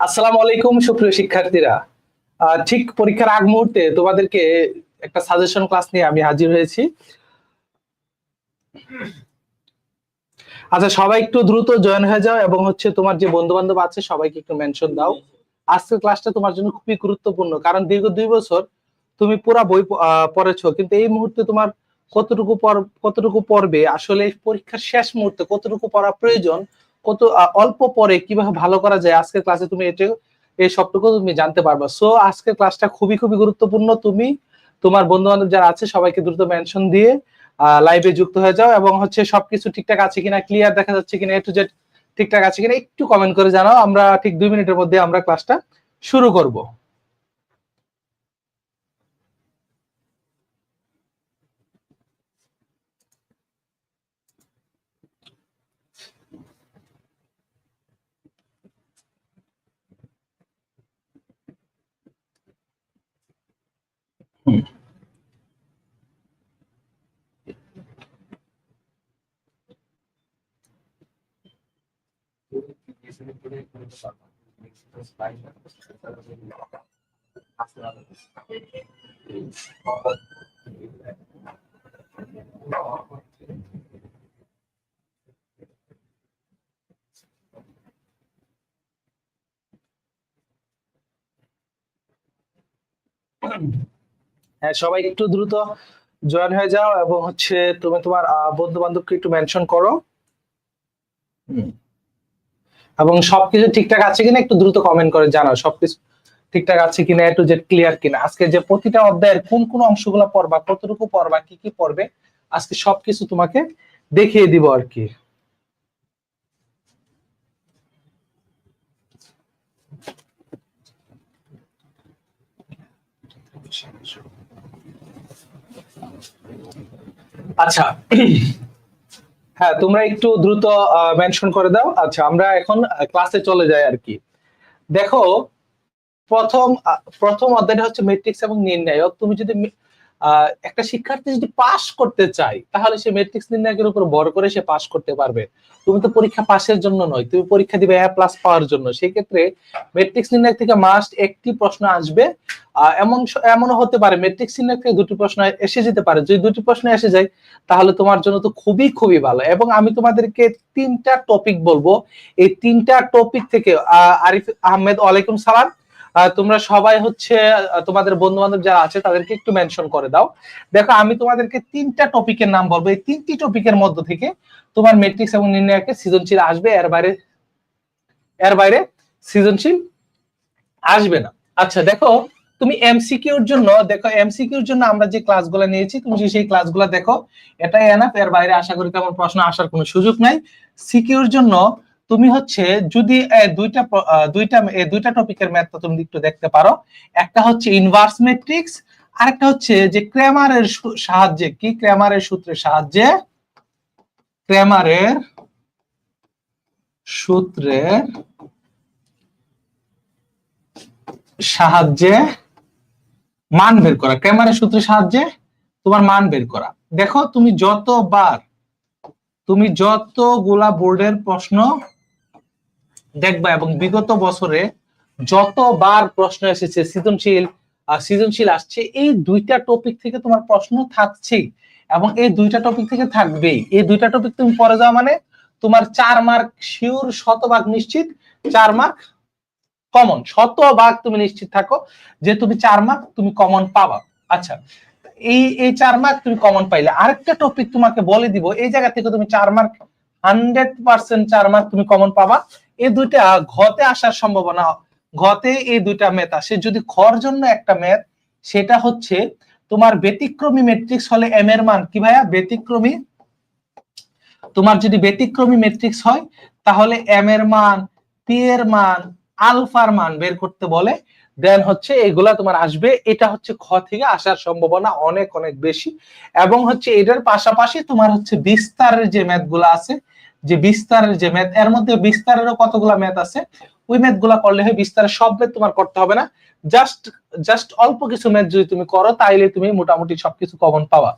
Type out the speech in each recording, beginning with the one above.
আসসালামু আলাইকুম সুপ্রিয় শিক্ষার্থীরা। ঠিক পরীক্ষার আগ মুহূর্তে তোমাদেরকে একটা সাজেশন ক্লাস নিয়ে আমি হাজির হয়েছি। আচ্ছা সবাই একটু দ্রুত জয়েন হয়ে যাও এবং হচ্ছে তোমার যে বন্ধু বান্ধব আছে, সবাইকে একটু মেনশন দাও। আজকের ক্লাসটা তোমার জন্য খুবই গুরুত্বপূর্ণ, কারণ দীর্ঘ দুই বছর তুমি পুরা বই পড়েছো, কিন্তু এই মুহূর্তে তোমার কতটুকু কতটুকু পড়বে, আসলে পরীক্ষার শেষ মুহূর্তে কতটুকু পড়া প্রয়োজন, কত অল্প পরে কীভাবে ভালো করা যায়, আজকের ক্লাসে তুমি এটা, এই সবটুকু তুমি জানতে পারবা। সো আজকের ক্লাসটা খুবই খুবই গুরুত্বপূর্ণ, তুমি তোমার বন্ধু বান্ধব যারা আছে, সবাইকে দ্রুত মেনশন দিয়ে লাইভে যুক্ত হয়ে যাও এবং হচ্ছে সবকিছু ঠিকঠাক আছে কিনা ক্লিয়ার দেখা যাচ্ছে কিনা এ টু জেড ঠিকঠাক আছে কিনা, একটু কমেন্ট করে জানাও। আমরা ঠিক দুই মিনিটের মধ্যে আমরা ক্লাসটা শুরু করব। হ্যাঁ সবাই একটু দ্রুত জয়েন হয়ে যাও এবং হচ্ছে তুমি তোমার বন্ধু বান্ধবকে একটু মেনশন করো হুম। এবং সবকিছু ঠিকঠাক আছে কিনা একটু দ্রুত কমেন্ট করে জানাও, সবকিছু ঠিকঠাক আছে কিনা একটু জেড ক্লিয়ার কিনা। আজকে যে প্রতিটা অধ্যায়ের কোন কোন অংশগুলো পড়বা, কতটুকু পড়বা, কি কি পড়বে, আজকে সবকিছু তোমাকে দেখিয়ে দিব আর কি। আচ্ছা হ্যাঁ তোমরা একটু দ্রুত মেনশন করে দাও। আচ্ছা আমরা এখন ক্লাসে চলে যাই আর কি। দেখো, প্রথম প্রথম অধ্যায়টা হচ্ছে ম্যাট্রিক্স এবং নির্ণায়ক। তুমি যদি একটা শিক্ষার্থী যদি পাস করতে চায়, তাহলে সে ম্যাট্রিক্স নির্ণায়কের উপর ভর করে সে পাস করতে পারবে। তুমি তো পরীক্ষা পাসের জন্য নয়, তুমি পরীক্ষা দিবে এ প্লাস পাওয়ার জন্য। সেই ক্ষেত্রে ম্যাট্রিক্স নির্ণায়ক থেকে মাস্ট একটি প্রশ্ন আসবে। এমন এমনও হতে পারে ম্যাট্রিক্স নির্ণায়ক থেকে দুটি প্রশ্ন এসে যেতে পারে। যদি দুটি প্রশ্ন এসে যায়, তাহলে তোমার জন্য তো খুবই খুবই ভালো। এবং আমি তোমাদেরকে তিনটা টপিক বলব। এই তিনটা টপিক থেকে আরিফ আহমেদ, ওয়ালাইকুম সালাম। তোমরা সবাই হচ্ছে তোমাদের বন্ধু বান্ধব যারা আছে, তাদেরকে একটু মেনশন করে দাও। দেখো, আমি তোমাদেরকে তিনটা টপিকের নাম বলব। এই তিনটি টপিকের মধ্য থেকে তোমার মেট্রিক্স এবং নির্ণায়কের সৃজনশীল আসবে, এর বাইরে এর বাইরে সৃজনশীল আসবে না। আচ্ছা দেখো, তুমি এমসিকিউর জন্য, দেখো এমসিকিউর জন্য আমরা যে ক্লাসগুলো নিয়েছি, তুমি সেই ক্লাসগুলো দেখো, এটাই এনাফ এর বাইরে আশা করি তেমন প্রশ্ন আসার কোনো সুযোগ নাই। সিকিউর জন্য তুমি হচ্ছে যদি দুইটা দুইটা দুইটা টপিকের ম্যাথটা তুমি একটু দেখতে পারো। একটা হচ্ছে ইনভার্স ম্যাট্রিক্স আরেকটা হচ্ছে যে ক্র্যামারের সাহায্যে, কি ক্র্যামারের সূত্রের সাহায্যে? ক্র্যামারের সূত্রের সাহায্যে মান বের করা। ক্যামেরার সূত্রের সাহায্যে তোমার মান বের করা। দেখো তুমি যতবার, তুমি যতগুলা বোর্ডের প্রশ্ন দেখবা, এবং বিগত বছরে যতবার প্রশ্ন এসেছে, সৃজনশীল সৃজনশীল আসছে, এই দুইটা টপিক থেকে তোমার প্রশ্ন থাকছেই। এবং এই দুইটা টপিক থেকে থাকবেই। এই দুইটা টপিক তুমি পড়ে যাও মানে তোমার চার মার্ক শিওর শতভাগ নিশ্চিত, চার মার্ক কমন শতভাগ তুমি নিশ্চিত থাকো যে তুমি চার মার্ক তুমি কমন পাবা। আচ্ছা এই এই চার মার্ক তুমি কমন পাইলে। আরেকটা টপিক তোমাকে বলে দিব, এই জায়গা থেকে তুমি চার মার্ক হান্ড্রেড পার্সেন্ট চার মার্ক তুমি কমন পাবা। এই দুইটা ঘতে আসার সম্ভাবনা, ঘতে এই দুইটা ম্যাথ আসে। যদি খর জন্য একটা ম্যাথ, সেটা হচ্ছে তোমার ব্যতিক্রমী ম্যাট্রিক্স হলে এম এর মান কি ভাইয়া? ব্যতিক্রমী? তোমার যদি ব্যতিক্রমী ম্যাট্রিক্স হয়, তাহলে এম এর মান পি এর মান, আলফার মান বের করতে বলে। দেন হচ্ছে এগুলা তোমার আসবে। এটা হচ্ছে খ থেকে আসার সম্ভাবনা অনেক অনেক বেশি। এবং হচ্ছে এটার পাশাপাশি তোমার হচ্ছে বিস্তারের যে ম্যাথগুলা আছে যে বিস্তারের যে ম্যাথ এর মধ্যে বিস্তারেরও কতগুলা ম্যাথ আছে? ওই ম্যাথগুলা করলে হয় বিস্তারের সব ম্যাথ তোমার করতে হবে না। জাস্ট জাস্ট অল্প কিছু ম্যাথ যদি তুমি করো, তাইলে তুমি মোটামুটি সবকিছু কমন পাবা।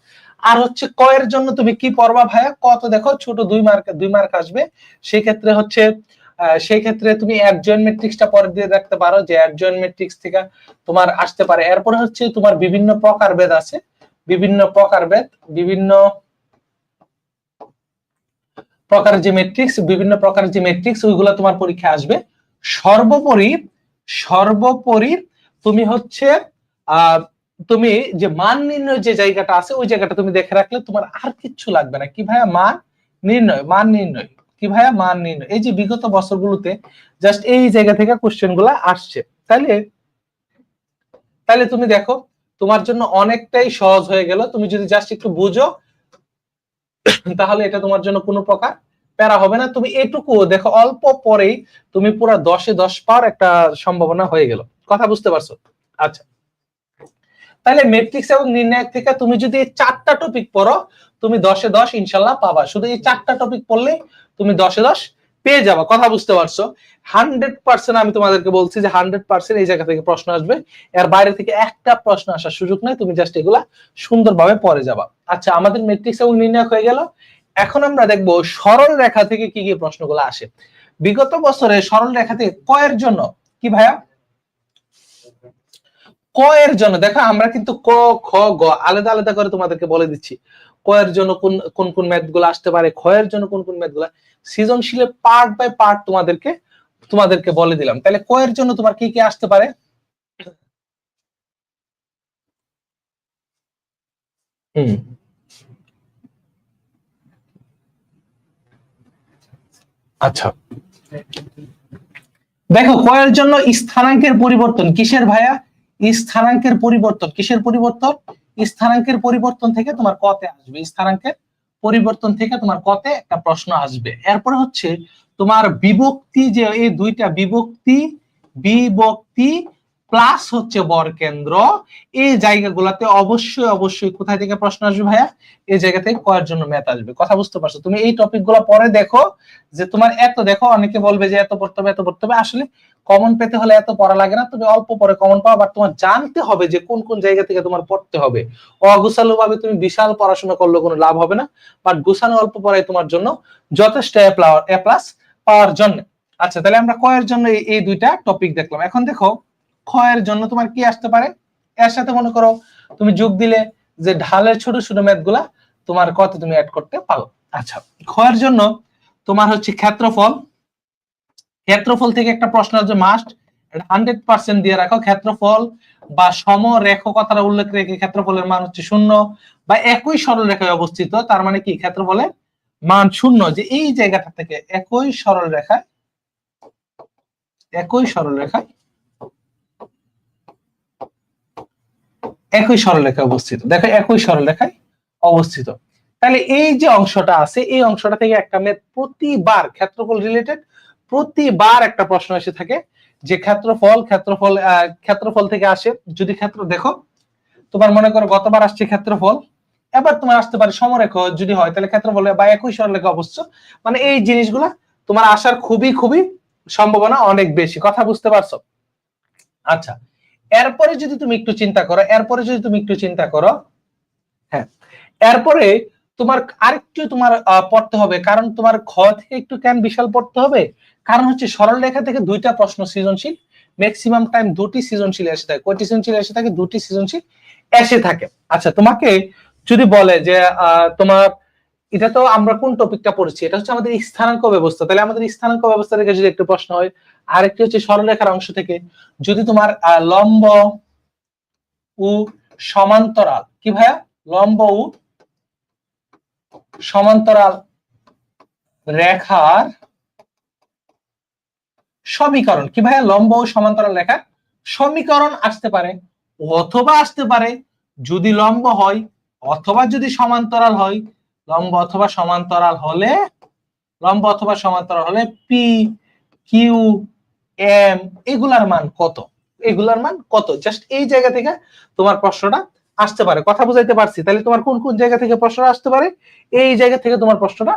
আর হচ্ছে ক এর জন্য তুমি কি পড়বা ভাইয়া? কত দেখো, ছোট দুই মার্ক দুই মার্ক আসবে। সেই ক্ষেত্রে হচ্ছে সেই ক্ষেত্রে তুমি অ্যাডজয়েন্ট ম্যাট্রিক্সটা পরে দিয়ে রাখতে পারো যে অ্যাডজয়েন্ট ম্যাট্রিক্স থেকে তোমার আসতে পারে। এরপরে হচ্ছে তোমার বিভিন্ন প্রকারভেদ আছে। বিভিন্ন প্রকারভেদ বিভিন্ন প্রকার যে ম্যাট্রিক্স বিভিন্ন প্রকার যে ম্যাট্রিক্স ওইগুলো তোমার পরীক্ষা আসবে। সর্বোপরি সর্বোপরি তুমি হচ্ছে তুমি যে মান নির্ণয় যে জায়গাটা আছে, ওই জায়গাটা তুমি দেখে রাখলে তোমার আর কিচ্ছু লাগবে না। কি ভাইয়া? মান নির্ণয় মান নির্ণয়। কি ভাইয়া? মান নির্ণয়। এই যে বিগত বছরগুলোতে জাস্ট এই জায়গা থেকে কোশ্চেনগুলা আসছে। তাহলে তাহলে তুমি দেখো, তোমার জন্য অনেকটাই সহজ হয়ে গেল। তুমি যদি জাস্ট একটু বুঝো তাহলে এটা তোমার জন্য কোনো প্রকার প্যারা হবে না। তুমি এটুকু, দেখো, অল্প পরেই তুমি পুরো দশে দশ পার একটা সম্ভাবনা হয়ে গেল। কথা বুঝতে পারছ? আচ্ছা। তাহলে মেট্রিক্স এবং নির্ণায়ক থেকে তুমি যদি এই চারটা টপিক পড়ো, তুমি দশে দশ ইনশাল্লাহ পাবা। শুধু এই চারটা টপিক পড়লে তুমি দশে দশ পেয়ে যাবা, কথা বুঝতে পারছ। হান্ড্রেড পার্সেন্ট আমি তোমাদেরকে বলছি যে হান্ড্রেড পার্সেন্ট এই জায়গা থেকে প্রশ্ন আসবে। এর বাইরে থেকে একটা প্রশ্ন আসার সুযোগ নাই, তুমি জাস্ট এগুলা সুন্দরভাবে পড়ে যাবা। আচ্ছা আমাদের মেট্রিক্স এবং নির্ণায়ক হয়ে গেল। এখন আমরা দেখব সরল রেখা থেকে কি কি প্রশ্নগুলো আসে। বিগত বছরে সরল রেখা থেকে কয়ের জন্য, কি ভাইয়া? ক এর জন্য। দেখো, আমরা কিন্তু ক, খ, গ আলাদা আলাদা করে তোমাদেরকে বলে দিচ্ছি। ক এর জন্য কোন কোন কোন ম্যাথগুলো আসতে পারে এর জন্য কোন কোন ম্যাথগুলো সৃজনশীলে পার্ট বাই পার্ট তোমাদেরকে তোমাদেরকে বলে দিলাম। তাহলে ক এর জন্য তোমার কি কি আসতে পারে? আচ্ছা। দেখো কয়ের জন্য স্থানাঙ্কের পরিবর্তন কিসের ভাইয়া? স্থানাঙ্কের পরিবর্তন, কিসের পরিবর্তন? স্থানাঙ্কের পরিবর্তন থেকে তোমার কতে আসবে। স্থানাঙ্কের পরিবর্তন থেকে তোমার কতে একটা প্রশ্ন আসবে। এরপরে হচ্ছে তোমার বিভক্তি যে, এই দুইটা বিভক্তি বিভক্তি প্লাস হচ্ছে বর কেন্দ্র। এই জায়গাগুলোতে অবশ্যই অবশ্যই কোথায় থেকে প্রশ্ন আসবে ভাইয়া? এই জায়গা থেকে কয়ের জন্য ম্যাথ আসবে। কথা বুঝতে পারছ? তুমি এই টপিকগুলো পরে দেখো যে তোমার এত দেখো, অনেকে বলবে যে এত পড়তে হবে, এত পড়তে হবে। আসলে কমন পেতে হলে এত পড়া লাগে না তুমি অল্প পরে কমন পাও বাট তোমার জানতে হবে যে কোন কোন জায়গা থেকে তোমার পড়তে হবে। অগুছালো ভাবে তুমি বিশাল পড়াশোনা করলে কোনো লাভ হবে না বাট গুছানো অল্প পড়াই তোমার জন্য যথেষ্ট এ প্লাস পাওয়ার জন্য। আচ্ছা তাহলে আমরা কয়ের জন্য এই দুইটা টপিক দেখলাম। এখন দেখো ক্ষয়ের জন্য তোমার কি আসতে পারে? এর সাথে মনে করো, তুমি যোগ দিলে যে ঢালের ছোট ছোট ম্যাথগুলা তোমার কত তুমি অ্যাড করতে পারো। আচ্ছা ক্ষয়ের জন্য তোমার হচ্ছে ক্ষেত্রফল। ক্ষেত্রফল থেকে একটা প্রশ্ন আছে মাস্ট হান্ড্রেড পার্সেন্ট দিয়ে রাখো। ক্ষেত্রফল বা সম রেখ কথাটা উল্লেখ রেখে ক্ষেত্রফলের মান হচ্ছে শূন্য বা একই সরল রেখায় অবস্থিত, তার মানে কি? ক্ষেত্রফলের মান শূন্য যে এই জায়গাটা থেকে একই সরল রেখায় একই সরল রেখায় একই সরলরেখায় অবস্থিত। দেখো একই সরলরেখায় অবস্থিত। তাহলে এই যে অংশটা আছে, এই অংশটা থেকে একটা ম্যাথ প্রতিবার ক্ষেত্রফল রিলেটেড প্রতিবার একটা প্রশ্ন এসে থাকে যে ক্ষেত্রফল ক্ষেত্রফল ক্ষেত্রফল থেকে আসে যদি ক্ষেত্র, দেখো, তোমার মনে করো গতবার আসছে ক্ষেত্রফল, এবার তোমার আসতে পারে সমরেখ, যদি হয় তাহলে ক্ষেত্রফল বা একই সরলরেখা অবশ্য মানে এই জিনিসগুলা তোমার আসার খুবই খুবই সম্ভাবনা অনেক বেশি। কথা বুঝতে পারছ? আচ্ছা এরপরে যদি তুমি একটু চিন্তা করো, এরপরে যদি তুমি একটু চিন্তা করো হ্যাঁ এরপরে তোমার আরেকটু তোমার পড়তে হবে। কারণ তোমার খ থেকে একটু কেন বিশাল পড়তে হবে? কারণ হচ্ছে সরল রেখা থেকে দুইটা প্রশ্ন সৃজনশীল ম্যাক্সিমাম টাইম দুটি সৃজনশীল এসে থাকে। কয়টি সৃজনশীল এসে থাকে? দুটি সৃজনশীল এসে থাকে। আচ্ছা তোমাকে যদি বলে যে তোমার এটা তো আমরা কোন টপিকটা পড়েছি? এটা হচ্ছে আমাদের স্থানাঙ্ক ব্যবস্থা। তাহলে আমাদের স্থানাঙ্ক ব্যবস্থা থেকে যদি একটা প্রশ্ন হয়, আরেকটি হচ্ছে সরলরেখার অংশ থেকে। যদি তোমার লম্ব ও সমান্তরাল, কি ভাইয়া? লম্ব ও সমান্তরাল রেখার সমীকরণ। কি ভাইয়া? লম্ব ও সমান্তরাল রেখার সমীকরণ আসতে পারে অথবা আসতে পারে যদি লম্ব হয় অথবা যদি সমান্তরাল হয় লম্ব অথবা সমান্তরাল হলে, লম্ব অথবা সমান্তরাল হলে পি কিউ এম এগুলার মান কত? এগুলার মান কত? জাস্ট এই জায়গা থেকে তোমার প্রশ্নটা আসতে পারে। কথা বুঝাইতে পারছি। তাহলে তোমার কোন কোন জায়গা থেকে প্রশ্ন আসতে পারে? এই জায়গা থেকে তোমার প্রশ্নটা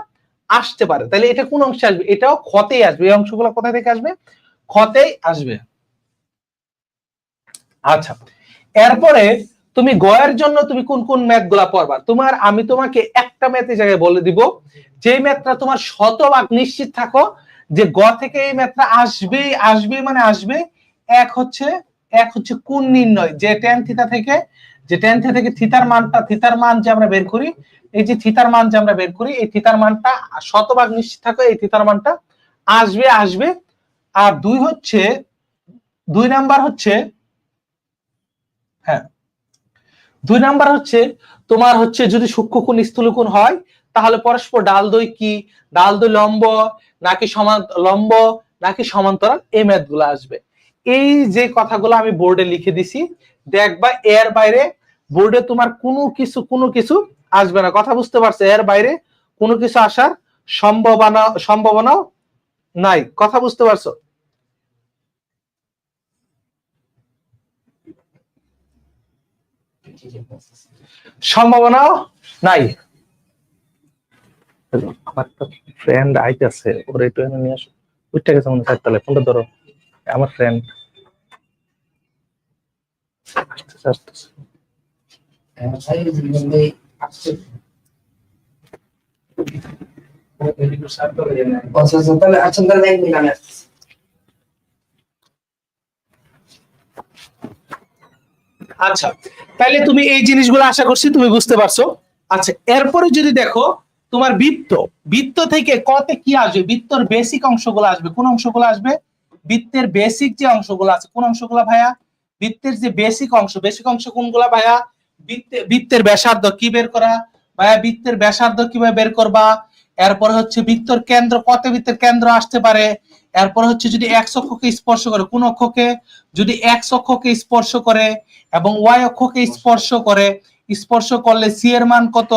আসতে পারে। তাহলে এটা কোন অংশে আসবে? এটাও ক্ষতেই আসবে। এই অংশগুলো কোথায় থেকে আসবে? ক্ষতেই আসবে। আচ্ছা। এরপরে তুমি গয়ের জন্য তুমি কোন কোন ম্যাথগুলা পড়বা? তোমার, আমি তোমাকে একটা ম্যাথের জায়গায় বলে দিব। যে ম্যাথটা তোমার শতভাগ নিশ্চিত থাকো যে গ থেকে এই ম্যাথটা আসবে আসবে মানে আসবে। এক হচ্ছে এক হচ্ছে কোন নির্ণয়? যে টেন থিতা থেকে, যে টেন থিতা থেকে থিতার মানটা থিতার মান যে আমরা বের করি, এই যে থিতার মান যে আমরা বের করি, এই থিতার মানটা শতভাগ নিশ্চিত থাকো, এই থিতার মানটা আসবে আসবে। আর দুই হচ্ছে, দুই নাম্বার হচ্ছে হ্যাঁ দুই নাম্বার হচ্ছে, তোমার হচ্ছে যদি সূক্ষ্ম কোণ, স্থূল কোণ হয়, তাহলে পরস্পর ডাল দই কি? ডাল দই লম্ব নাকি সমান, লম্ব নাকি সমান্তরাল? এই ম্যাথগুলো আসবে। এই যে কথাগুলো আমি বোর্ডে লিখে দিছি, দেখবা এর বাইরে বোর্ডে তোমার কোনো কিছু কোনো কিছু আসবে না। কথা বুঝতে পারছে? এর বাইরে কোনো কিছু আসার সম্ভাবনা, সম্ভাবনাও নাই। কথা বুঝতে পারছ? সম্ভাবনাও নাই। আমার তো ফ্রেন্ড আইতেছে, ওরে একটু এনে নিয়ে আসো। ওইটা গেছে মনে হয় ফোনটা ধরো। আমার ফ্রেন্ড আসতেছে আসতেছে। আচ্ছা তাহলে আচ্ছা তাহলে এক মিনিট আমি আসতেছি। আচ্ছা তাহলে তুমি এই জিনিসগুলো আশা করছি তুমি বুঝতে পারছ। আচ্ছা এরপরে যদি দেখো, তোমার বৃত্ত। বৃত্ত থেকে কতে কি আসবে? বৃত্তর বেসিক অংশগুলো আসবে। কোন অংশগুলো আসবে? বৃত্তের বেসিক যে অংশগুলো আছে, কোন অংশগুলো ভাইয়া? বৃত্তের যে বেসিক অংশ বেসিক অংশ কোনগুলা ভাইয়া? বৃত্তে বৃত্তের ব্যাসার্ধ কি বের করা? ভাইয়া, বৃত্তের ব্যাসার্ধ কীভাবে বের করবা? এরপর হচ্ছে বৃত্তর কেন্দ্র, কত বৃত্তের কেন্দ্র আসতে পারে? এরপর হচ্ছে যদি এক অক্ষকে স্পর্শ করে, কোন অক্ষকে? যদি এক অক্ষকে স্পর্শ করে এবং ওয়াই অক্ষকে স্পর্শ করে, স্পর্শ করলে সি এর মান কত?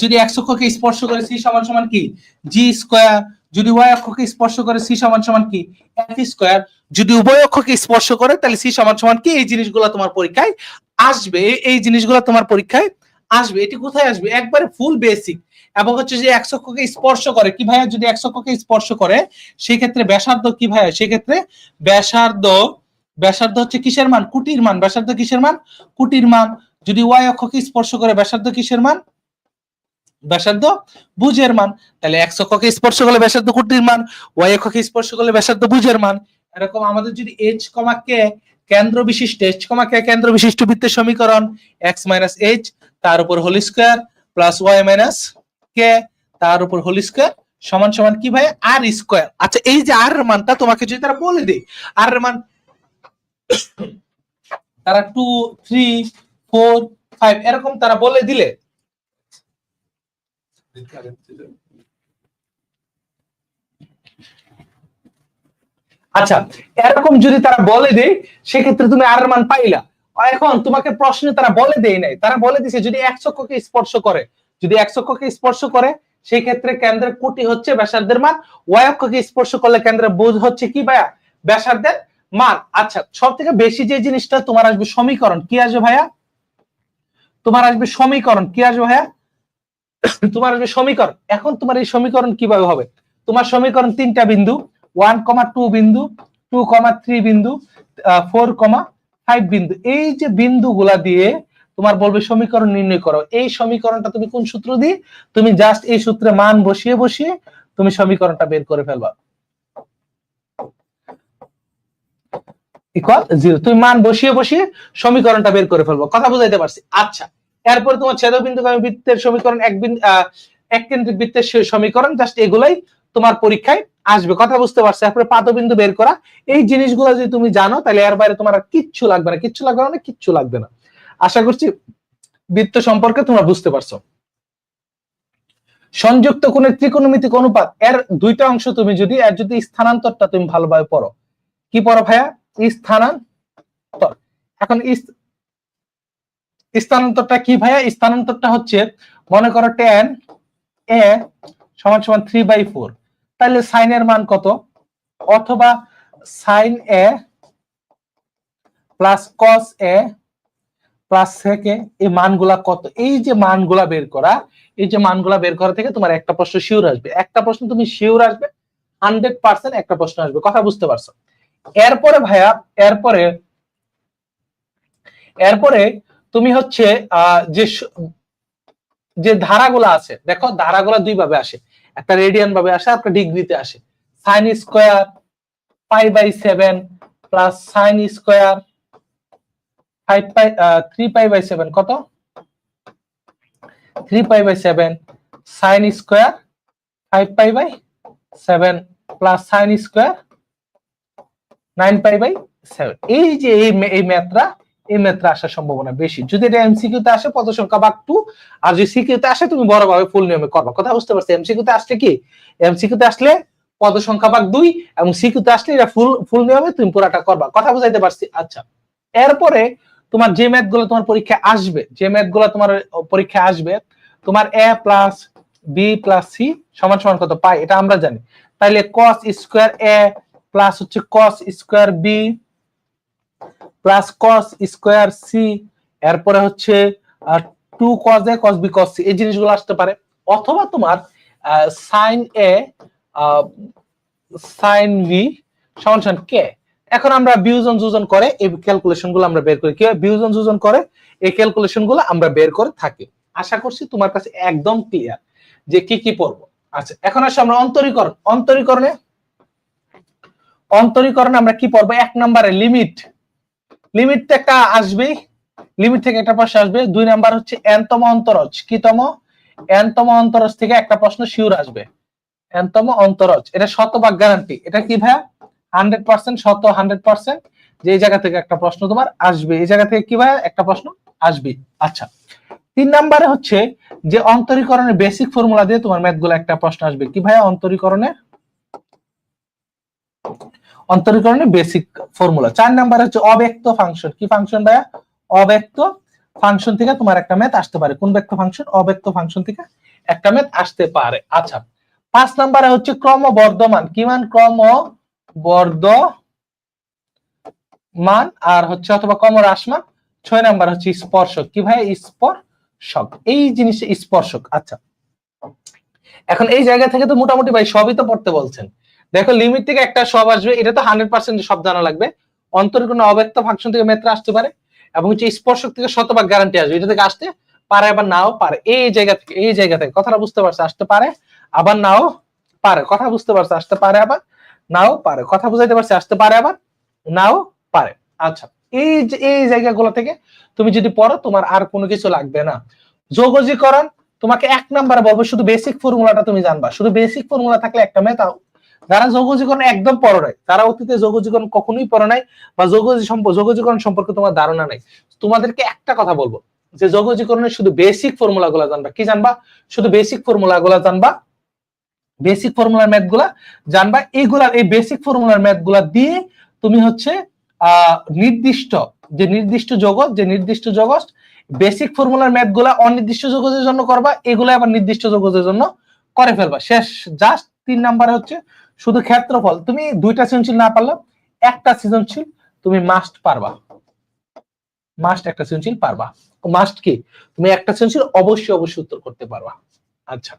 যদি এক অক্ষকে স্পর্শ করে সি সমান সমান কি? জি স্কোয়ার যদি ওয়াই অক্ষকে স্পর্শ করে সি সমান সমান কি? এফ স্কোয়ার যদি উভয় অক্ষকে স্পর্শ করে, তাহলে সি সমান সমান কি? এই জিনিসগুলো তোমার পরীক্ষায় আসবে। এই জিনিসগুলো তোমার পরীক্ষায় আসবে। এটি কোথায় আসবে? একবারে ফুল বেসিক এবং হচ্ছে যে এক অক্ষকে স্পর্শ করে, কি ভাইয়া যদি এক স্পর্শ করে সেই ক্ষেত্রে ব্যাসার্ধ কি ভাইয়া? সেক্ষেত্রে ব্যাসার্ধ ব্যাসার্ধ হচ্ছে কিসের মান? কুটির মান। ব্যাসার্ধ কিসের মান? কুটির মান। যদি ওয়াই অক্ষকে স্পর্শ করে, ব্যাসার্ধ কিসের মান? ব্যাসার্ধ বুঝের মান। তাহলে এক অক্ষকে স্পর্শ করলে ব্যাসার্ধ কুটির মান, ওয়াই অক্ষকে স্পর্শ করলে ব্যাসার্ধ বুঝের মান। এরকম আমাদের যদি এইচ কমা কে কেন্দ্র বিশিষ্ট এইচ কমা কে কেন্দ্র বিশিষ্ট বৃত্তের সমীকরণ এক্স মাইনাস এইচ তার উপর whole square plus Y minus K তার উপর হোল স্কোয়ার সমান সমান কি ভাই? আর স্কোয়ার আচ্ছা এই যে আর মানটা তোমাকে যদি তারা বলে দেয় আর মান তারা টু থ্রি ফোর ফাইভ এরকম তারা বলে দিলে। আচ্ছা এরকম যদি তারা বলে দেয়, সেক্ষেত্রে তুমি আর মান পাইলা। এখন তোমাকে প্রশ্নে তারা বলে দেয় নাই। তারা বলে দিছে, যদি এক চক্ষকে স্পর্শ করে যদি এক চক্ষকে স্পর্শ করে, সেই ক্ষেত্রে কেন্দ্রের কোটি হচ্ছে ব্যাসার্ধের মান। ওয়াই অক্ষকে স্পর্শ করলে কেন্দ্রের বোধ হচ্ছে কি ভাইয়া? ব্যাসার্ধের মান। আচ্ছা সব থেকে বেশি যে জিনিসটা তোমার আসবে সমীকরণ, কি আসবে ভাইয়া? তোমার আসবে সমীকরণ, কি আসবে ভাইয়া? তোমার আসবে সমীকরণ। এখন তোমার এই সমীকরণ কীভাবে হবে? তোমার সমীকরণ তিনটা বিন্দু, ওয়ান কমা টু বিন্দু, টু কমা থ্রি বিন্দু ফোর কমা ফাইভ বিন্দু। এই যে বিন্দুগুলা দিয়ে তোমার বলবে সমীকরণ নির্ণয় করো। এই সমীকরণটা তুমি কোন সূত্র দিয়ে? তুমি জাস্ট এই সূত্রে মান বসিয়ে বসিয়ে তুমি সমীকরণটা বের করে ফেলবা। ইকুয়াল জিরো তুমি মান বসিয়ে বসিয়ে সমীকরণটা বের করে ফেলব। কথা বুঝাইতে পারছি? আচ্ছা। এরপরে তোমার ছেদবিন্দুগামী বৃত্তের সমীকরণ, এক এক কেন্দ্রিক বৃত্তের সমীকরণ জাস্ট এগুলাই তোমার পরীক্ষায় আসবে। কথা বুঝতে পারছ? এরপরে পাদবিন্দু বের করা। এই জিনিসগুলো যদি তুমি জানো, তাহলে এর বাইরে তোমার কিচ্ছু লাগবে না। কিচ্ছু লাগবে না মানে কিচ্ছু লাগবে না। আশা করছি বৃত্ত সম্পর্কে তোমরা বুঝতে পারছ। সংযুক্ত কোণের ত্রিকোণমিতিক অনুপাত, এর দুইটা অংশ তুমি যদি, এর যদি স্থানান্তরটা তুমি ভালোভাবে পড়ো। কি পড়ো ভাইয়া? স্থানান্তর। এখন স্থানান্তরটা কি ভাইয়া? স্থানান্তরটা হচ্ছে, মনে করো টেন এ সমান সমান থ্রি বাই ফোর তাহলে সাইনের মান কত? অথবা sine A plus cos A plus থেকে এই মানগুলা কত? এই যে মানগুলা বের করা, এই যে মানগুলা বের করা থেকে তোমার একটা প্রশ্ন শিওর আসবে। একটা প্রশ্ন তুমি শিওর আসবে হান্ড্রেড পার্সেন্ট একটা প্রশ্ন আসবে। কথা বুঝতে পারছ? এরপরে ভাইয়া, এরপরে এরপরে তুমি হচ্ছে যে যে ধারাগুলো আছে, দেখো ধারাগুলো দুই ভাবে আসে। একটা রেডিয়ান ভাবে আসে একটা ডিগ্রিতে আসে। Sine square pi by seven plus sine square five pi seven কত? Three pi by seven sine square five pi by seven plus sine square nine pi by seven এই যে এই ম্যাথটা এই ম্যাথটা আসার সম্ভাবনা বেশি। যদি এটা এমসিকিউ তে আসে পদ সংখ্যা ভাগ টু আর যদি সিকিউ তে আসে, তুমি বড়ভাবে ফুল নিয়মে করবা। কথা বুঝতে পারছ? এমসিকিউ তে আসলে কি? এমসিকিউ তে আসলে পদ সংখ্যা ভাগ দুই, এবং সিকিউ তে আসলে এটা ফুল ফুল নিয়মে তুমি পুরাটা করবা। কথা বুঝাইতে পারছি? আচ্ছা। এরপরে তোমার যে ম্যাথগুলো তোমার পরীক্ষা আসবে, যে ম্যাথগুলো তোমার পরীক্ষা আসবে, তোমার A plus B plus C সমান সমান কত পাই, এটা আমরা জানি। তাইলে কস স্কোয়ার এ প্লাস হচ্ছে cos square B plus cos square C এরপরে হচ্ছে two cos A cos B cos C এই জিনিসগুলো আসতে পারে। অথবা তোমার সাইন এ সাইন ভি সমান সমান কে এখন আমরা বিয়োজন যোজন করে এই ক্যালকুলেশনগুলো আমরা বের করি। কীভাবে বিয়োজন যোজন করে, এই ক্যালকুলেশনগুলো আমরা বের করে থাকি। আশা করছি তোমার কাছে একদম ক্লিয়ার যে কি কি পড়ব। আচ্ছা এখন আসলে আমরা অন্তরীকরণ। অন্তরীকরণে অন্তরীকরণে আমরা কি পড়ব? এক নম্বরে লিমিট লিমিট একটা আসবে লিমিট থেকে একটা প্রশ্ন আসবে। দুই নাম্বার হচ্ছে এনতম অন্তরজ। কি তম এনতম অন্তরজ থেকে একটা প্রশ্ন শিওর আসবে। এনতম অন্তরজ। এটা শতভাগ গ্যারান্টি এটা কি ভাইয়া? হান্ড্রেড পার্সেন্ট শত হান্ড্রেড পার্সেন্ট, যে এই জায়গা থেকে একটা প্রশ্ন তোমার আসবে। এই জায়গা থেকে কি ভাইয়া? একটা প্রশ্ন আসবে। আচ্ছা তিন নাম্বারে হচ্ছে যে অন্তরীকরণের বেসিক ফর্মুলা দিয়ে তোমার ম্যাথগুলো একটা প্রশ্ন আসবে। কি ভাইয়া? অন্তরীকরণের? অন্তরীকরণের বেসিক ফর্মুলা চার নাম্বার হচ্ছে অব্যক্ত ফাংশন কি ফাংশন ভাইয়া? অব্যক্ত ফাংশন থেকে তোমার একটা ম্যাথ আসতে পারে। কোন ব্যক্ত ফাংশন অব্যক্ত ফাংশন থেকে একটা ম্যাথ আসতে পারে। আচ্ছা পাঁচ নাম্বারে হচ্ছে ক্রম বর্ধমান কি মান? ক্রম বর্ধ মান আর হচ্ছে অথবা ক্রম হ্রাসমান ছয় নাম্বার হচ্ছে স্পর্শক। কি ভাই? স্পর্শক। এই জিনিস স্পর্শক। আচ্ছা। এখন এই জায়গা থেকে তো মোটামুটি ভাই সবই তো পড়তে বলছেন। দেখো লিমিট থেকে একটা সব আসবে, এটা তো হান্ড্রেড পার্সেন্ট সব জানা লাগবে। অন্তরীকরণ অব্যক্ত ফাংশন থেকে মেত্রা আসতে পারে এবং হচ্ছে স্পর্শক থেকে শতভাগ গ্যারান্টি আসবে। এটা থেকে আসতে পারে, আবার নাও পারে। এই জায়গা থেকে, এই জায়গা থেকে। কথাটা বুঝতে পারছে, আসতে পারে, আবার নাও পারে। কথা বুঝতে পারছে, আসতে পারে, আবার নাও, পারে। কথা বুঝাইতে পারছে, আসতে পারে আবার? নাও, পারে। আচ্ছা এই যে, এই জায়গাগুলো থেকে তুমি যদি পড়ো, তোমার আর কোনো কিছু লাগবে না। যোগজীকরণ, তোমাকে এক নাম্বারে বলব, শুধু বেসিক ফর্মুলাটা তুমি জানবা। শুধু বেসিক ফর্মুলা থাকলে একটা মেয়ে তাও যারা যোগজীকরণ একদম পড়ো নাই তারা অতীতে যোগজীকরণ কখনোই পড়ো নাই, বা যোগজীকরণ সম্পর্কে তোমার ধারণা নাই, তোমাদেরকে একটা কথা বলব, যে যোগজীকরণের শুধু বেসিক ফর্মুলা গুলা জানবা। কি জানবা? শুধু বেসিক ফর্মুলা গুলা জানবা বেসিক ফর্মুলার ম্যাথগুলা জানবা। এইগুলা এই বেসিক ফর্মুলার ম্যাথগুলা দিয়ে তুমি হচ্ছে নির্দিষ্ট যে নির্দিষ্ট জগৎ, যে নির্দিষ্ট জগৎ বেসিক ফর্মুলার ম্যাথগুলা অনির্দিষ্ট জগতের জন্য করবা, এগুলো আবার নির্দিষ্ট জগতের জন্য করে ফেলবা। শেষ জাস্ট তিন নাম্বারে হচ্ছে শুধু ক্ষেত্রফল। তুমি দুইটা সৃজনশীল না পারলে একটা সৃজনশীল তুমি মাস্ট পারবা। মাস্ট একটা সৃজনশীল পারবা। মাস্ট কি? তুমি একটা সৃজনশীল অবশ্যই অবশ্যই উত্তর করতে পারবা। আচ্ছা।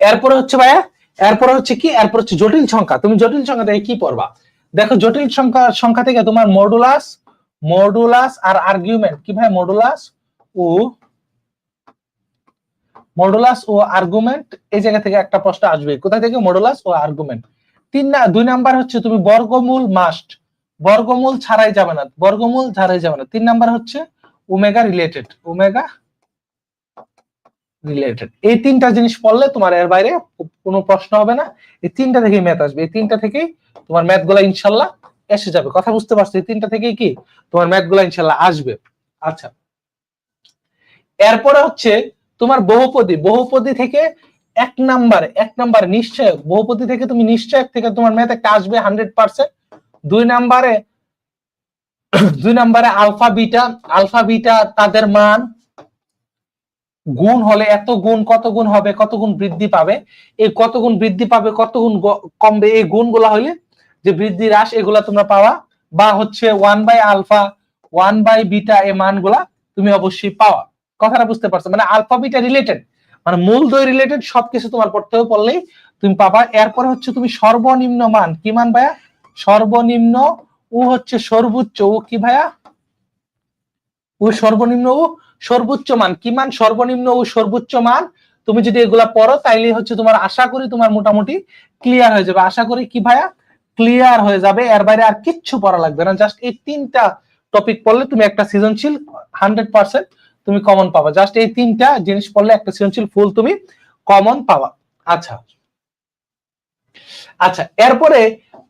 এরপরে হচ্ছে ভাইয়া, এরপরে হচ্ছে কি? এরপর হচ্ছে জটিল সংখ্যা। তুমি জটিল সংখ্যা থেকে কি পড়বা? দেখো, জটিল সংখ্যা সংখ্যা থেকে তোমার মডুলাস মডুলাস আর আর্গুমেন্ট কি ভাই মডুলাস ও মডুলাস ও আর্গুমেন্ট এই জায়গা থেকে একটা প্রশ্ন আসবে। কোথা থেকে? মডুলাস ও আর্গুমেন্ট তিন না, দুই নাম্বার হচ্ছে তুমি বর্গমূল মাস্ট বর্গমূল ছাড়াই যাবে না। বর্গমূল ছাড়াই যাবে না। তিন নাম্বার হচ্ছে ওমেগা রিলেটেড ওমেগা রিলেটেড এই তিনটা জিনিস পড়লে তোমার এর বাইরে কোনো প্রশ্ন হবে না। এই তিনটা থেকেই ম্যাথ আসবে। এই তিনটা থেকেই তোমার ম্যাথগুলা ইনশাল্লাহ এসে যাবে। কথা বুঝতে পারছ? এই তিনটা থেকেই কি তোমার ম্যাথগুলা ইনশাল্লাহ আসবে। আচ্ছা। এরপরে হচ্ছে তোমার বহুপদী। বহুপদী থেকে এক নাম্বার এক নাম্বার নিশ্চয়ক। বহুপদী থেকে তুমি নিশ্চয়ক থেকে তোমার ম্যাথ একটা আসবে হান্ড্রেড পার্সেন্ট দুই নাম্বারে দুই নাম্বারে আলফা, বিটা আলফা, বিটা তাদের মান গুণ হলে এত গুণ, কত গুণ হবে, কত গুণ বৃদ্ধি পাবে? এই কত গুণ বৃদ্ধি পাবে, কত গুণ কমবে, এই গুণগুলা হইলে যে বৃদ্ধি হ্রাস, এগুলা তোমরা পাওয়া বা হচ্ছে one by alpha one by beta এই মানগুলা তুমি অবশ্যই পাওয়া। কথাটা বুঝতে পারছ? মানে আলফা বিটা রিলেটেড মানে মূল দই রিলেটেড সবকিছু তোমার পড়তে পড়লেই তুমি পাবা। এরপরে হচ্ছে তুমি সর্বনিম্ন মান, কি মান ভাইয়া? সর্বনিম্ন ও হচ্ছে সর্বোচ্চ ও কি ভাইয়া? ও সর্বনিম্ন ও সর্বোচ্চ মান। কি মান? সর্বনিম্ন ও সর্বোচ্চ মান। তুমি যদি এগুলা পড়ো তাইলে হচ্ছে তোমার আশা করি তোমার মোটামুটি ক্লিয়ার হয়ে যাবে। আশা করি কি ভাইয়া? ক্লিয়ার হয়ে যাবে। এর বাইরে আর কিচ্ছু পড়া লাগবে না। জাস্ট এই তিনটা টপিক পড়লে তুমি একটা সৃজনশীল হান্ড্রেড পার্সেন্ট তুমি কমন পাবা। জাস্ট এই তিনটা জিনিস পড়লে একটা সৃজনশীল ফুল তুমি কমন পাবা। আচ্ছা। আচ্ছা এরপরে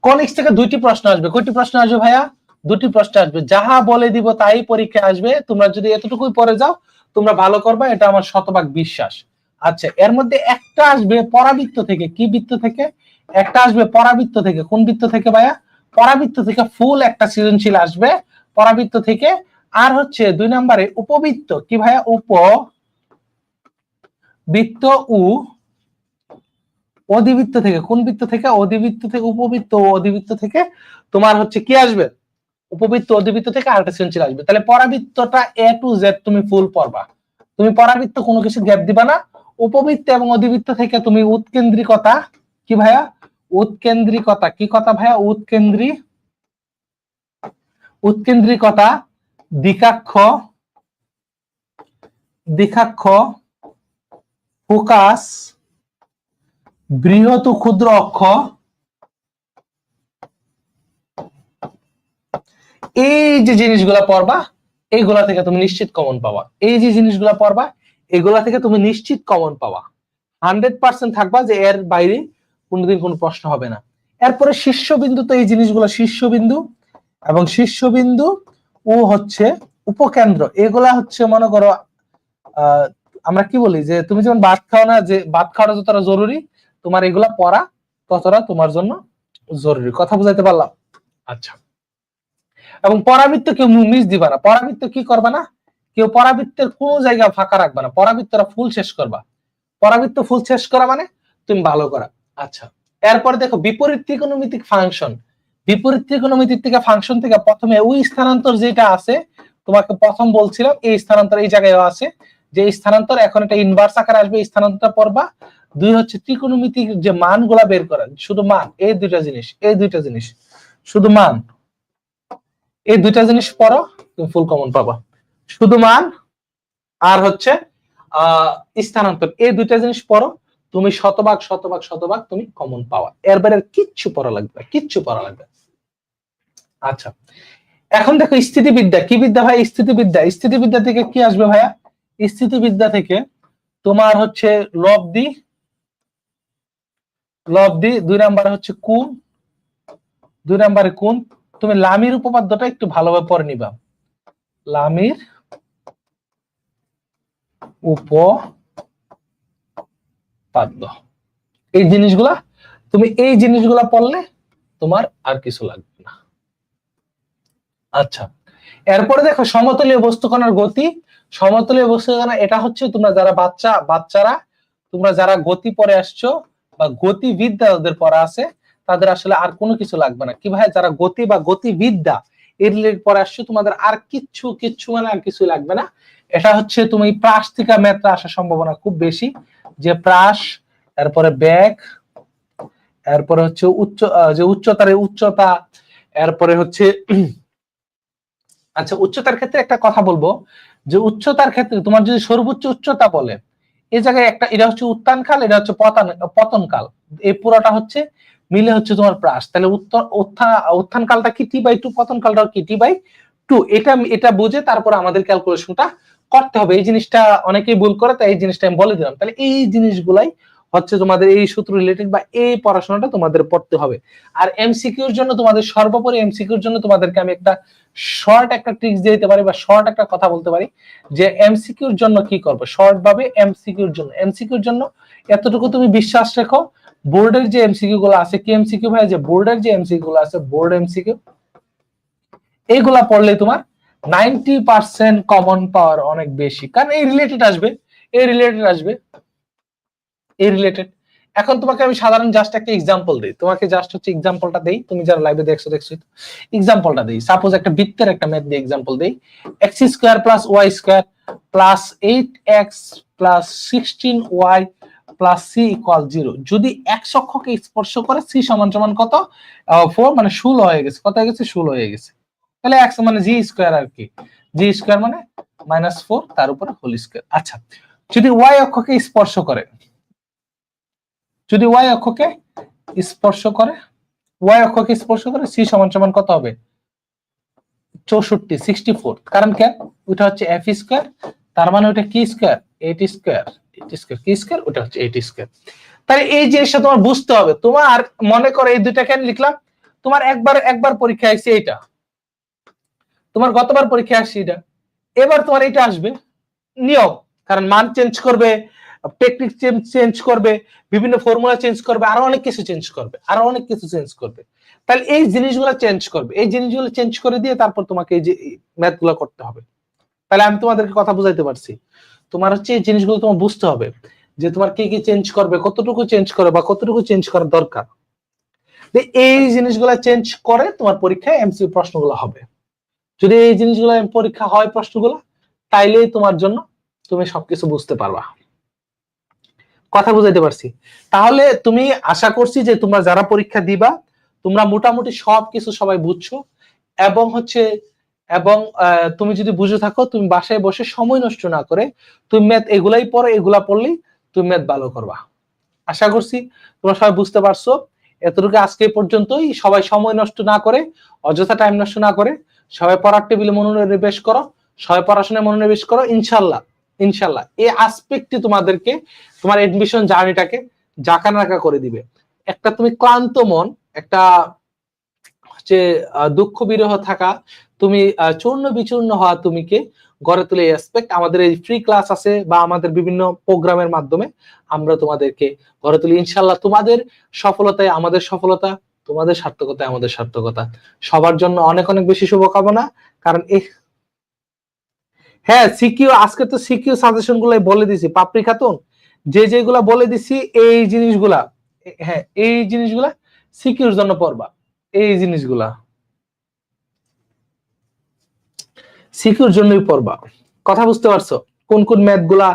কনিক্স থেকে দুইটি প্রশ্ন আসবে? কয়টি প্রশ্ন আসবে ভাইয়া? দুটি প্রশ্ন আসবে। যাহা বলে দিব তাই পরীক্ষা আসবে। তোমরা যদি এতটুকুই পরে যাও, তোমরা ভালো করবে, এটা আমার শতভাগ বিশ্বাস। আচ্ছা এর মধ্যে একটা আসবে পরাবৃত্ত থেকে। কি বৃত্ত থেকে? একটা আসবে পরাবৃত্ত থেকে। কোন বৃত্ত থেকে ভাইয়া? পরাবৃত্ত থেকে ফুল একটা সৃজনশীল আসবে। পরাবৃত্ত থেকে। আর হচ্ছে দুই নম্বরে উপবৃত্ত। কি ভাইয়া? উপ বৃত্ত উ অধিবৃত্ত থেকে। কোন বৃত্ত থেকে? অধিবৃত্ত থেকে, উপবৃত্ত অধিবৃত্ত থেকে। তোমার হচ্ছে কি আসবে? উপবৃত্ত অধিবৃত্ত থেকে আরেকটা সৃজনশীল আসবে। তাহলে পরাবৃত্তটা এ টু জেড তুমি ফুল পড়বা। তুমি পরাবৃত্ত কোনো কিছু গ্যাপ দিবা না। উপবৃত্ত এবং অধিবৃত্ত থেকে তুমি উৎকেন্দ্রিকতা কি ভাইয়া? উৎকেন্দ্রিকতা কি কথা ভাইয়া? উৎকেন্দ্রি, উৎকেন্দ্রিকতা দ্বিকাক্ষ দ্বিকাক্ষ ফোকাস, বৃহৎ ক্ষুদ্র অক্ষ এই যে জিনিসগুলা পড়বা, এইগুলা থেকে তুমি নিশ্চিত কমন পাবা। এই যে জিনিসগুলা পড়বা এগুলা থেকে তুমি নিশ্চিত কমন পাবা। হান্ড্রেড পার্সেন্ট থাকবা যে এর বাইরে কোনোদিন কোনো প্রশ্ন হবে না। এরপরে শীর্ষবিন্দু তো এই জিনিসগুলো শীর্ষবিন্দু, এবং শীর্ষবিন্দু ও হচ্ছে উপকেন্দ্র। এগুলা হচ্ছে মনে করো আমরা কি বলি? যে তুমি যেমন ভাত খাও না, যে ভাত খাওয়াটা যতটা জরুরি, তোমার এগুলা পড়া ততটা তোমার জন্য জরুরি। কথা বুঝাইতে পারলাম? আচ্ছা। এবং পরাবৃত্ত কেউ মিস দিবা না। পরাবৃত্ত কি করবা না? কেউ পরাবৃত্তের কোন জায়গা ফাঁকা রাখবা না। পরাবৃত্তরা ফুল শেষ করবা। পরাবৃত্ত ফুল শেষ করা মানে তুমি ভালো করা। আচ্ছা এরপরে দেখো বিপরীত ত্রিকোণমিতিক ফাংশন বিপরীত ত্রিকোণমিতিক থেকে ফাংশন থেকে প্রথমে ওই স্থানান্তর যেটা আছে, তোমাকে প্রথম বলছিলাম, এই স্থানান্তর এই জায়গায় আছে। যে স্থানান্তর, এখন এটা ইনভার্স আকারে আসবে, এই স্থানান্তরটা পড়বা। দুই হচ্ছে ত্রিকোণমিতিক যে মানগুলা বের করা শুধু মান, এই দুইটা জিনিস, এই দুইটা জিনিস, শুধু মান। এই দুইটা জিনিস পড়ো, তুমি ফুল কমন পাবা। শুধু মান আর হচ্ছে স্থানান্তর। এই দুইটা জিনিস পড়ো, তুমি শতভাগ শতভাগ শতভাগ তুমি কমন পাওয়া। এর বাইরে কিচ্ছু পড়া লাগবে কিচ্ছু পড়া লাগবে আচ্ছা এখন দেখো স্থিতিবিদ্যা। কি বিদ্যা ভাই? স্থিতিবিদ্যা। স্থিতিবিদ্যা থেকে কি আসবে ভাইয়া? স্থিতিবিদ্যা থেকে তোমার হচ্ছে লব্ধি লব্ধি, দুই নাম্বারে হচ্ছে কোন দুই নাম্বারে কোন তুমি লামির উপপাদ্যটা একটু ভালোভাবে পড়ে নিবা। লামির উপপাদ্য। এই জিনিসগুলা, তুমি এই জিনিসগুলা পড়লে তোমার আর কিছু লাগবে না। আচ্ছা এরপরে দেখো সমতলীয় বস্তুকণার গতি। সমতলীয় বস্তুকণা, এটা হচ্ছে তোমরা যারা বাচ্চা, বাচ্চারা, তোমরা যারা গতি পরে আসছো বা গতিবিদ্যা ওদের পড়া আছে তাদের আসলে আর কোনো কিছু লাগবে না। কি ভাই যারা গতি বা গতিবিদ্যা, এর রিলেটেড পড়ে আসছো, তোমাদের আর কিচ্ছু কিচ্ছু মানে আর কিছু লাগবে না। এটা হচ্ছে তুমি প্রাস থেকে ম্যাথটা আসার সম্ভাবনা খুব বেশি। যে প্রাস, এরপরে ব্যাগ, এরপরে হচ্ছে উচ্চ যে উচ্চতার উচ্চতা, এরপরে হচ্ছে আচ্ছা উচ্চতার ক্ষেত্রে একটা কথা বলব। যে উচ্চতার ক্ষেত্রে তোমার যদি সর্বোচ্চ উচ্চতা বলে এই জায়গায় একটা, এটা হচ্ছে উত্তান কাল এটা হচ্ছে পতন, পতনকাল। এই পুরোটা হচ্ছে মিলে হচ্ছে তোমার প্রাস। তাহলে উত্থান কালটা কি? টি বাই টু পতন কালটা কি? টি বাই একটু এটা এটা বুঝে তারপর আমাদের ক্যালকুলেশনটা করতে হবে। এই জিনিসটা অনেকেই ভুল করে, তাই এই জিনিসটা আমি বলে দিলাম। তাহলে এই জিনিসগুলাই হচ্ছে তোমাদের এই সূত্র রিলেটেড বা এই পড়াশোনাটা তোমাদের পড়তে হবে। আর এমসিকিউর জন্য তোমাদের সর্বোপরি এমসিকিউর জন্য তোমাদেরকে আমি একটা শর্ট একটা ট্রিক্স দিয়ে দিতে পারি বা শর্ট একটা কথা বলতে পারি যে এমসিকিউর জন্য কি করব? শর্ট ভাবে এমসিকিউর জন্য। এমসিকিউর জন্য এতটুকু তুমি বিশ্বাস রেখো। বোর্ডের যে এমসিকিউ গুলো আছে, কি এমসিকিউ ভাই? যে বোর্ডের যে এমসিকিউ গুলো আছে, বোর্ড এমসিকিউ এইগুলা পড়লে তোমার নাইনটি পার্সেন্ট কমন পাওয়ার অনেক বেশি। কারণ এই রিলেটেড আসবে, এই রিলেটেড আসবে, এই রিলেটেড এখন তোমাকে আমি সাধারণ জাস্ট একটা এক্সাম্পল দিই। তোমাকে জাস্ট হচ্ছে এক্সাম্পলটা দেই। তুমি যারা লাইভে দেখছ দেখছ এক্সাম্পলটা দেই। সাপোজ একটা বৃত্তের একটা ম্যাথ দিয়ে এক্সাম্পল দেই। X square plus Y square plus eight X plus sixteen Y plus C equal zero যদি এক অক্ষকে স্পর্শ করে সি সমান সমান কত? ফোর মানে ষোলো হয়ে গেছে। কত হয়ে গেছে? ষোলো হয়ে গেছে। তাহলে এক্স মানে জি স্কোয়ার আর কি? জি স্কোয়ার মানে মাইনাস ফোর তার উপরে হোল স্কোয়ার আচ্ছা যদি ওয়াই অক্ষকে স্পর্শ করে, যদি ওয়াই অক্ষকে স্পর্শ করে ওয়াই অক্ষকে স্পর্শ করে সি সমান সমান কত হবে? চৌষট্টি সিক্সটি ফোর কারণ কেন ওটা হচ্ছে এফ স্কোয়ার তার মানে ওটা কি স্কোয়ার এইট স্কোয়ার এইট। কারণ মান চেঞ্জ করবে টেকনিক চেঞ্জ করবে, বিভিন্ন ফর্মুলা চেঞ্জ করবে, আরও অনেক কিছু চেঞ্জ করবে, আরও অনেক কিছু চেঞ্জ করবে। তাহলে এই জিনিসগুলো চেঞ্জ করবে। এই জিনিসগুলো চেঞ্জ করে দিয়ে তারপর তোমাকে এই যে ম্যাথগুলো করতে হবে। তাহলে আমি তোমাদেরকে কথা বুঝাইতে পারছি। তোমার হচ্ছে এই জিনিসগুলো তোমার বুঝতে হবে যে তোমার কি কি চেঞ্জ করবে, কতটুকু চেঞ্জ করে বা কতটুকু চেঞ্জ করার দরকার। এই জিনিসগুলো চেঞ্জ করে তোমার পরীক্ষায় এমসিকিউ প্রশ্নগুলো হবে। যদি এই জিনিসগুলো পরীক্ষা হয় প্রশ্নগুলো, তাইলেই তোমার জন্য তুমি সবকিছু বুঝতে পারবা। কথা বুঝাইতে পারছি। তাহলে তুমি আশা করছি যে তোমরা যারা পরীক্ষা দিবা, তোমরা মোটামুটি সবকিছু সবাই বুঝছ এবং হচ্ছে এবং তুমি যদি বুঝে থাকো, তুমি বাসায় বসে সময় নষ্ট না করে তুমি ম্যাথ এগুলাই পড়ো, এগুলা পড়লেই তুমি ম্যাথ ভালো করবা। আশা করছি তোমরা সবাই বুঝতে পারছ। এতটুকু আজকে পর্যন্তই। সবাই সময় নষ্ট না করে, অযথা টাইম নষ্ট না করে, সবাই পড়ার টেবিলে মনোনিবেশ করো, সবাই পড়াশোনায় মনোনিবেশ করো, ইনশাল্লাহ ইনশাল্লাহ। এই আসপেক্টটি তোমাদেরকে, তোমার এডমিশন জার্নিটাকে জাকা নাকা করে দিবে। একটা তুমি ক্লান্ত মন, একটা হচ্ছে দুঃখ বিরহ থাকা তুমি চূর্ণ বিচূর্ণ হওয়া তুমিকে গড়ে তুলে এই আমাদের এই ফ্রি ক্লাস আছে বা আমাদের বিভিন্ন প্রোগ্রামের মাধ্যমে আমরা তোমাদেরকে গড়ে তুলি। ইনশাল্লাহ তোমাদের সফলতায় আমাদের সফলতা, তোমাদের সার্থকতায় আমাদের সার্থকতা। সবার জন্য অনেক অনেক বেশি শুভকামনা। কারণ এই হ্যাঁ সিকিউ, আজকে তো সিকিউ সাজেশন গুলাই বলে দিছি। পাপড়ি খাতুন, যে যেগুলা বলে দিছি, এই জিনিসগুলা হ্যাঁ এই জিনিসগুলা সিকিউর জন্য পড়বা। এই জিনিসগুলা। সিকিউর জন্যই পড়বা। কথা বুঝতে পারছ? কোন কোন ম্যাথগুলা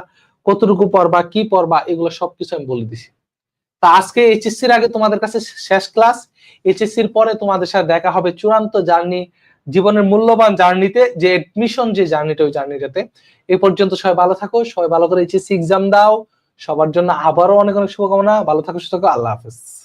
কতটুকু পড়বা, কি পড়বা, এগুলো সবকিছু আমি বলে দিছি। তা আজকে এইচএসসির আগে তোমাদের কাছে শেষ ক্লাস। এইচএসসির পরে তোমাদের সাথে দেখা হবে চূড়ান্ত জার্নি, জীবনের মূল্যবান জার্নিতে, যে এডমিশন যে জার্নিটা, ওই জার্নিটাতে। এই পর্যন্ত সবাই ভালো থাকো, সবাই ভালো করে এইচএসসি এক্সাম দাও। সবার জন্য আবারও অনেক অনেক শুভকামনা। ভালো থাকো, সুস্থ থাকো, আল্লাহ হাফেজ।